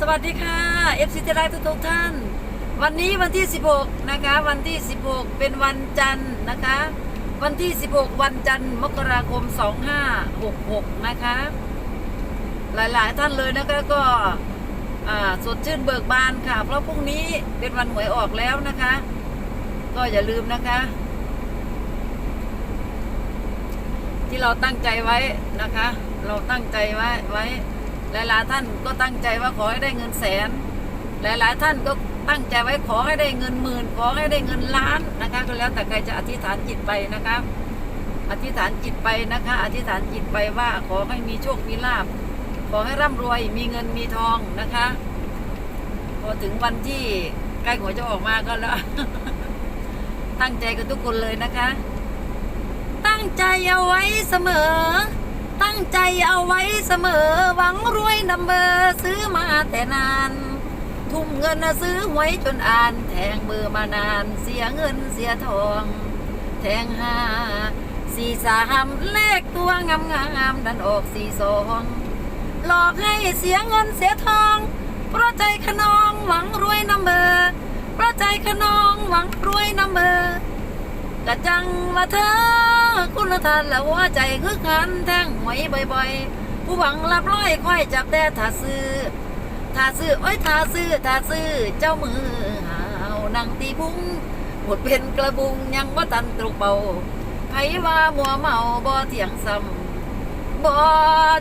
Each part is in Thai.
สวัสดีค่ะ FC ที่รักทุกท่าน วันนี้วันที่ 16 นะคะ วันที่ 16 เป็นวันจันทร์นะคะ วันที่ 16 วันจันทร์มกราคม 2566 นะคะ หลายๆท่านเลยนะคะก็สดชื่นเบิกบานค่ะ เพราะพรุ่งนี้เป็นวันหวยออกแล้วนะคะ ก็อย่าลืมนะคะ ที่เราตั้งใจไว้นะคะ เราตั้งใจไว้ไว้ หลายๆท่านก็ตั้งใจว่าขอให้ได้เงินแสน หลายๆท่านก็ตั้งใจไว้ขอให้ได้เงินหมื่น ขอให้ได้เงินล้านนะคะก็แล้วแต่ใครจะอธิษฐานจิตไปนะคะอธิษฐานจิตไปนะคะ อธิษฐานจิตไปว่าขอให้มีโชคมีลาภขอให้ร่ำรวยมีเงินมีทองนะคะ พอถึงวันที่ใกล้หัวจะออกมาก็แล้ว ตั้งใจกันทุกคนเลยนะคะ ตั้งใจเอาไว้เสมอ ตั้งใจเอาไว้เสมอ หวังรวยนัมเบอร์ซื้อมาแต่นาน ทุ่มเงินซื้อหวยจนอ่าน แทงเบอร์มานาน เสียเงินเสียทอง แทงห้าสี่สามเลขตัวงามงามๆดันออกสี่สองหลอกให้เสียเงินเสียทอง เพราะใจขนองหวังรวยนัมเบอร์เพราะใจขนองหวังรวยนัมเบอร์กะจังว่าเธอ คุณทานและหัวใจคือกันแท่งหวยบ่อยๆ ผู้หวังรับร้อยค่อยจับแต่ถาซื้อถาซื้อ โอ้ยถาซื้อถาซื้อ เจ้ามือหาวนังตีพุงหมดเป็นกระบุงยังว่าตันตรุกเบาไผว่ามัวเมาบ่เถียงซ้ำบ่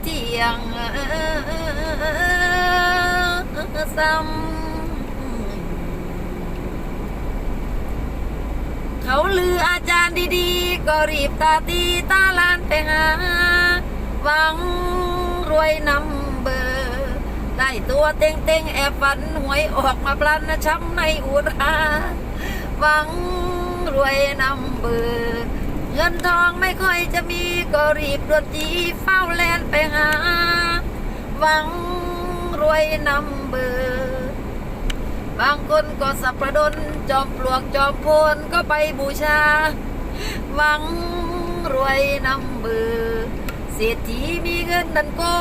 เถียงซ้ำ เขาลืออาจารย์ดีๆ ก็รีบตาตีตาลานไปหาหวังรวยนำเบอร์ได้ตัวเต็งเต็งๆแอบฝันหวยออกมาพลันนะช้ำในอุราหวังรวยนำเบอร์เงินทองไม่ค่อยจะมีก็รีบดวนจีเฝ้าแลนไปหาหวังรวยนำเบอร์ บางคนก็สับประดนจอมปลวกจอมโพนก็ไปบูชา หวังรวยนำเบือเศรษฐีมีเงินนันโก้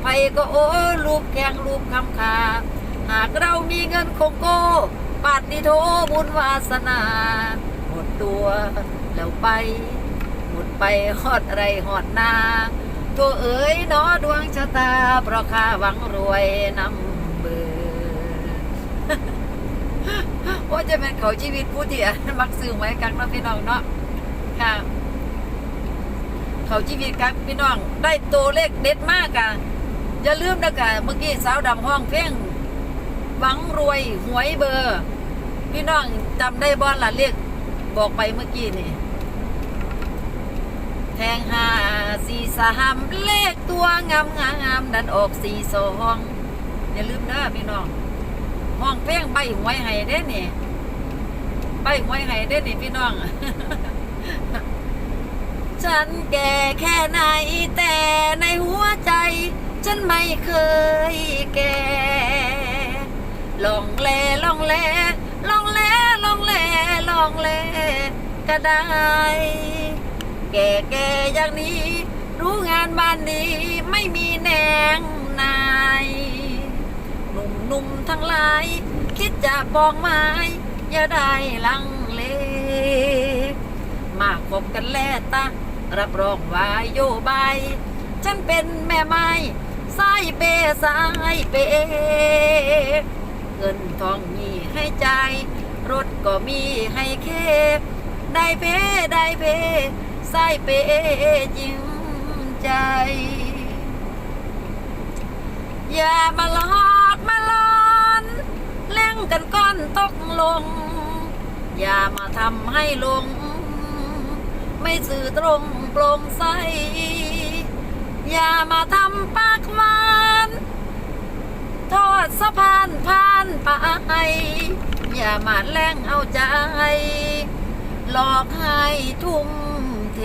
ไผก็โอ้ลูกแข่งลูกคำคา หากเรามีเงินคงโก้ปาดนิโทบุญวาสนา หมดตัวแล้วไป หมดไปหอดไรหอดนา ตัวเอ๋ยเนอดวงชะตา เพราะข้าหวังรวยนำเบือ ว่าจะเป็นเขาชีวิตผู้ที่มักซื้อไว้กันเนาะพี่น้องเนาะค่ะ เขาชีวิตกันพี่น้องได้ตัวเลขเด็ดมากอะอย่าลืมนะกะเมื่อกี้สาวดำห้องเพ่งหวังรวยหวยเบอร์ พี่น้องจำได้บอลละเลขบอกไปเมื่อกี้นี่แทงห้าสี่สามเลขตัวงามงามดันออกสี่สองอย่าลืมนะพี่น้องห้องเพลงใบหวยให้เด้นี่ ใบหวยให้เด้นี่พี่น้อง ฉันแก่แค่ไหนแต่ในหัวใจ ฉันไม่เคยแก่ลองแลลองแลลองแลลองแลลองแลก็ได้ แก่แก่อย่างนี้ รู้งานบ้านนี้ไม่มีแนงนายหนุ่มหนุ่มๆทั้งหลาย คิดจะปองไม้ อย่าได้ลังเลมาคบกันแล่ตารับรองว่าโยบาย ฉันเป็นแม่ไม้สายเปสายเป เงินทองมีให้ใจ รถก็มีให้เค ได้เพได้เพสายเปจริงใจ อย่ามาหลอ กันก้อนตกลง อย่ามาทำให้ลง ไม่สื่อตรงโปร่งใส อย่ามาทำปากหวานทอดสะพานผ่านไปอย่ามาแล้งเอาใจ หลอกให้ทุ่มเท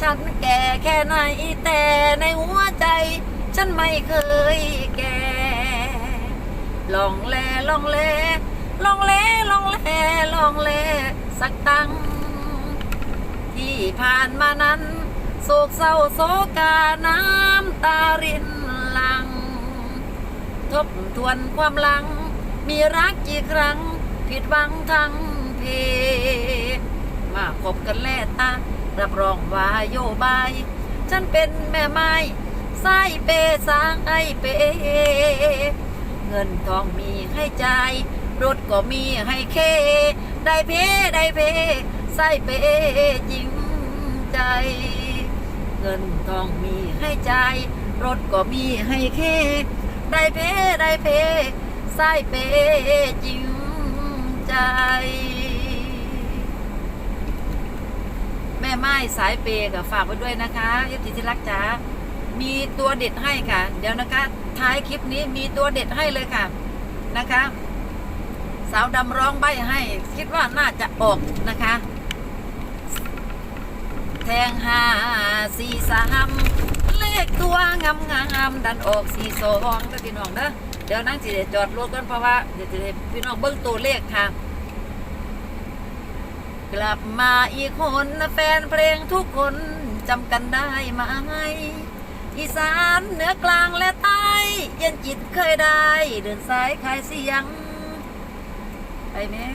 ฉันแก่แค่ไหนแต่ในหัวใจ ฉันไม่เคยแก่ ลองแลลองแลลองแลลองแลลองแลสักตั้ง ที่ผ่านมานั้น โศกเศร้าโศกาน้ำตารินหลัง ทบทวนความหลัง มีรักกี่ครั้ง ผิดหวังทั้งเพ มาพบกันแล่ตารับรองว่าโยบาย ฉันเป็นแม่ไม้สายเปสางไอเป เงินทองมีให้จ่ายรถก็มีให้เค ได้เพได้เพใส่เปจริงใจ เงินทองมีให้จ่ายรถก็มีให้เค ได้เพได้เพใส่เปจริงใจแม่ไม้สายเปย์กับฝากไว้ด้วยนะคะยศที่รักจ๋ามีตัวเด็ดให้ค่ะ เดี๋ยวนะคะ ท้ายคลิปนี้มีตัวเด็ดให้เลยค่ะนะคะ สาวดำร้องใบให้ คิดว่าน่าจะออกนะคะ แทงห้าสี่สามเลขตัวงามงามดันออกสี่สองเด้อพี่น้องเด้อเดี๋ยวนั่งสิเดจอดรถกันเพราะว่าเดี๋ยวจะพี่น้องเบิ้งตัวเลขค่ะกลับมาอีกคนแฟนเพลงทุกคนจำกันได้ไหม อีสานเหนือกลางและใต้เย็นจิตเคยได้ เดินสายขายเสียง ไปแม่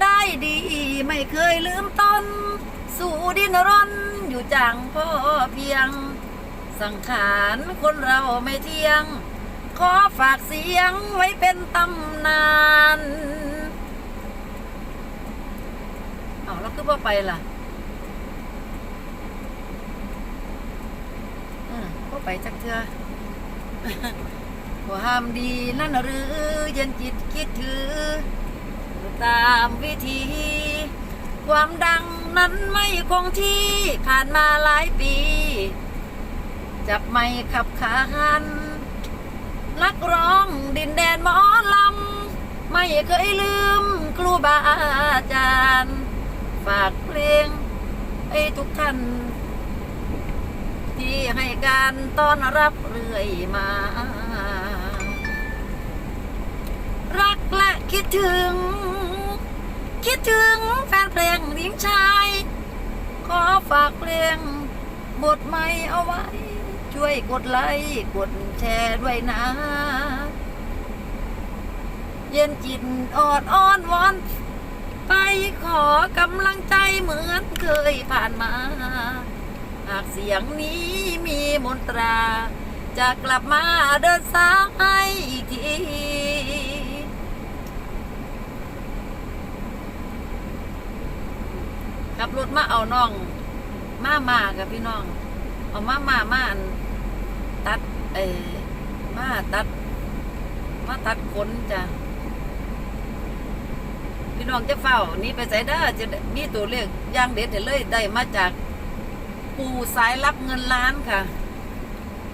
ได้ดีไม่เคยลืมต้นสู่ดินร่อนอยู่จังพ่อเพียง สังขารคนเราไม่เที่ยง ขอฝากเสียงไว้เป็นตำนาน เอาแล้วคือว่าไปล่ะ เออว่าไปจักเถื่อความดีนั่นหรือเย็นจิตคิดถือ ตามวิธี ความดังนั้นไม่คงที่ผ่านมาหลายปี จับไม่ขับขานนักร้องดินแดนหมอลำ ไม่เคยลืมครูบาอาจารย์ ฝากเพลงให้ทุกท่าน ที่ให้การต้อนรับเรื่อยมา รักและคิดถึง คิดถึงแฟนเพลงหญิงชาย ขอฝากเพลงบทใหม่เอาไว้ ช่วยกดไลค์กดแชร์ด้วยนะ เย็นจิตออดอ้อนวอนไปขอกำลังใจเหมือนเคยผ่านมา หากเสียงนี้มีมนตรา จะกลับมาเดินสายอีกทีขับรถมาเอาน้อง มามากับพี่น้อง เอามามามาอันตัดเอมาตัด มาตัดขนจ้ะพี่น้องจะเฝ้านี่ไปใส่เด้อจะมีตัวเลขอย่างเด็ดเลยได้มาจาก ปูสายรับเงินล้านค่ะ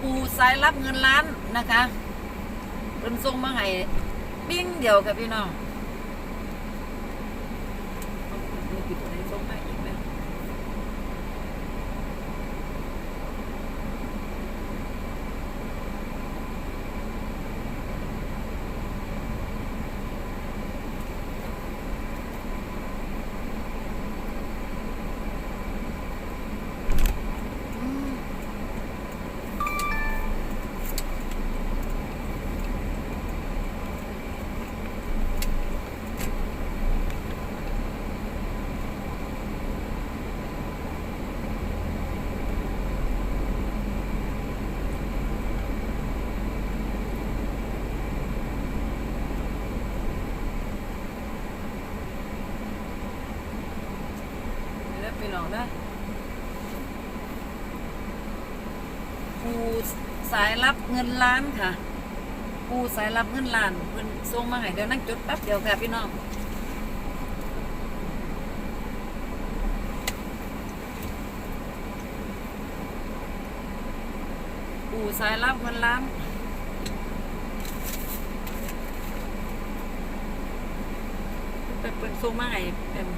ปูสายรับเงินล้านนะคะเป็นทรงมาให้ปิ้งเดียวค่ะพี่น้องเอามีปิดอะไรทรงมาอีกไหมอืมเดี๋ยว พี่น้องนะปูสายรับเงินล้านค่ะปูสายรับเงินล้านเพิ่นส่งมาให้เดี๋ยวนั่งจดแป๊บเดียวค่ะพี่น้องปูสายรับเงินล้านเพิ่นเพิ่นส่งมาให้เป็น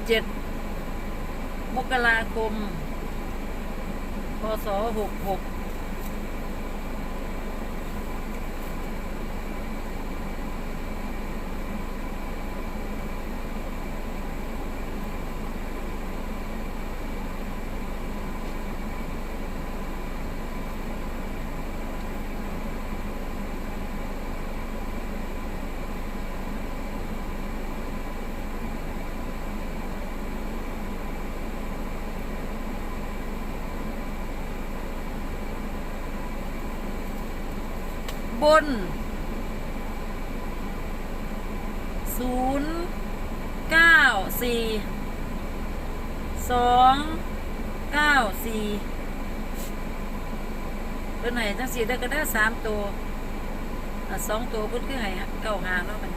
เเจ็ดมกราคมพศหกหก บนศูนย์เก้าสี่สองเก้าสี่ตัวไหนทั้งสี่ได้ก็ได้สามตัวสองตัวพิ่นคือไงฮะเก้าหาแล้วมัน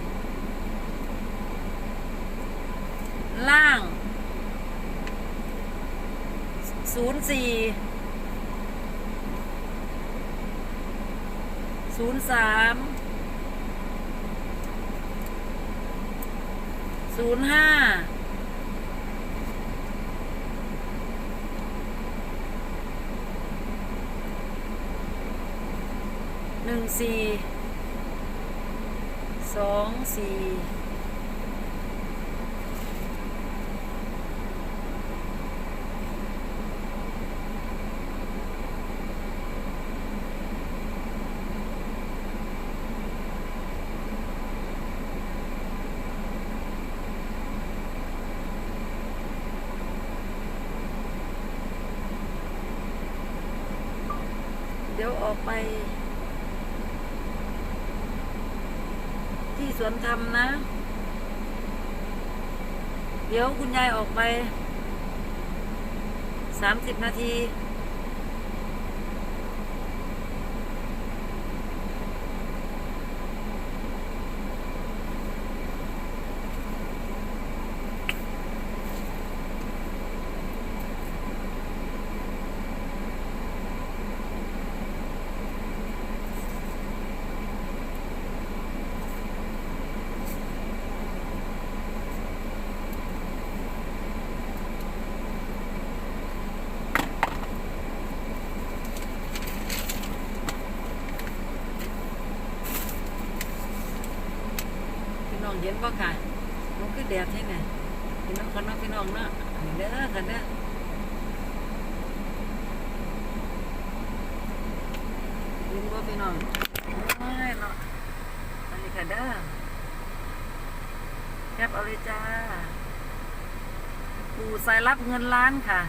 ล่างศูนย์สี่ ศูนย์สามศูนย์ห้าหนึ่งสี่สองสี่เดี๋ยวออกไป ที่สวนธรรมนะ เดี๋ยวคุณยายออกไปสามสิบนาที เห็นป่ะค่ะมันคือแดดที่ไหนพี่น้องคนน้องพี่น้องเนาะเด้อค่ะเด้อยินว่าพี่น้องโอ้ยเนาะอันนี้ค่ะเด้อแคปเอาเลยจ้าปู่สายรับเงินล้านค่ะ